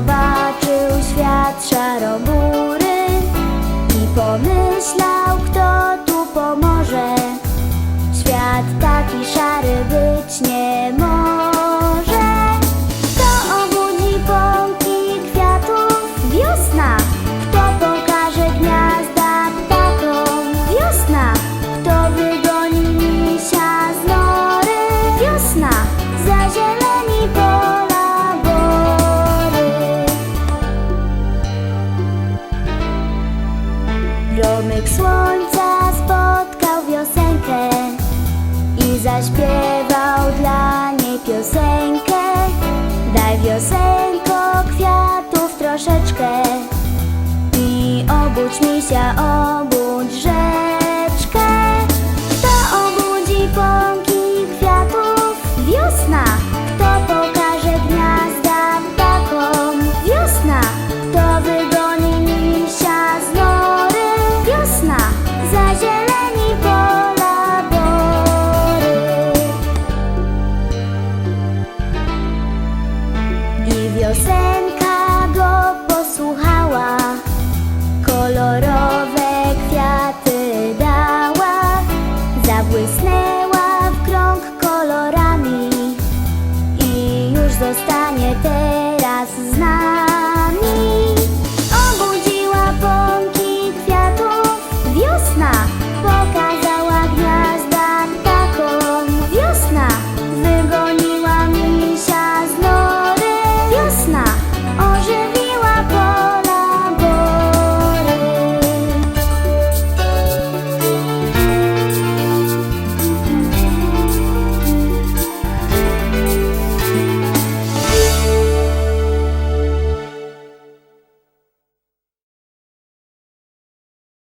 zobaczył świat szarobury i pomyślał, kto tu pomoże. Świat taki szary być nie może. Promyk słońca spotkał wiosenkę I zaśpiewał dla niej piosenkę. Daj wiosenko kwiatów troszeczkę I obudź mi się, obudź rzeczkę. To obudzi pąki kwiatów? Wiosna. Piosenka go posłuchała, kolorowe kwiaty dała, zabłysnęła w krąg kolorami i już została.